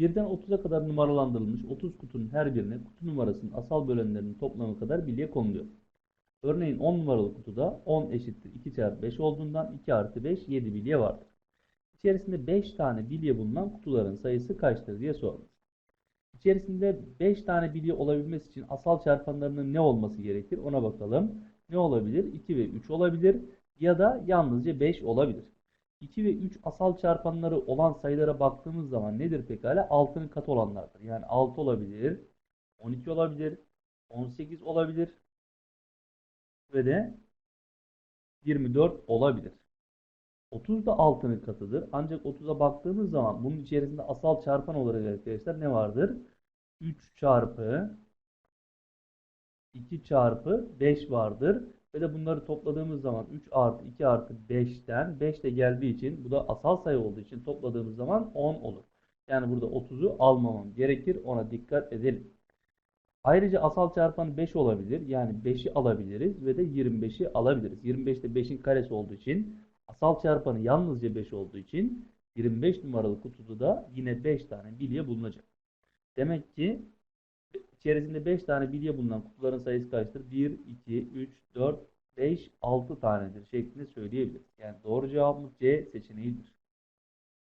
Birden 30'a kadar numaralandırılmış 30 kutunun her birine kutu numarasının asal bölenlerinin toplamı kadar bilye konuluyor. Örneğin 10 numaralı kutuda 10 eşittir 2 çarpı 5 olduğundan 2 artı 5 7 bilye vardır. İçerisinde 5 tane bilye bulunan kutuların sayısı kaçtır diye sorulmuş. İçerisinde 5 tane bilye olabilmesi için asal çarpanlarının ne olması gerekir ona bakalım. Ne olabilir? 2 ve 3 olabilir ya da yalnızca 5 olabilir. 2 ve 3 asal çarpanları olan sayılara baktığımız zaman nedir pekala? 6'nın katı olanlardır. Yani 6 olabilir, 12 olabilir, 18 olabilir ve de 24 olabilir. 30 da 6'nın katıdır. Ancak 30'a baktığımız zaman bunun içerisinde asal çarpan olarak arkadaşlar ne vardır? 3 çarpı 2 çarpı 5 vardır. Ve de bunları topladığımız zaman 3 artı 2 artı 5'ten 5 de geldiği için bu da asal sayı olduğu için topladığımız zaman 10 olur. Yani burada 30'u almamam gerekir. Ona dikkat edelim. Ayrıca asal çarpanı 5 olabilir. Yani 5'i alabiliriz ve de 25'i alabiliriz. 25 de 5'in karesi olduğu için asal çarpanı yalnızca 5 olduğu için 25 numaralı kutuda da yine 5 tane bilye bulunacak. Demek ki içerisinde 5 tane bilye bulunan kutuların sayısı kaçtır? 1, 2, 3, 4, 5, 6 tanedir şeklinde söyleyebiliriz. Yani doğru cevabımız C seçeneğidir.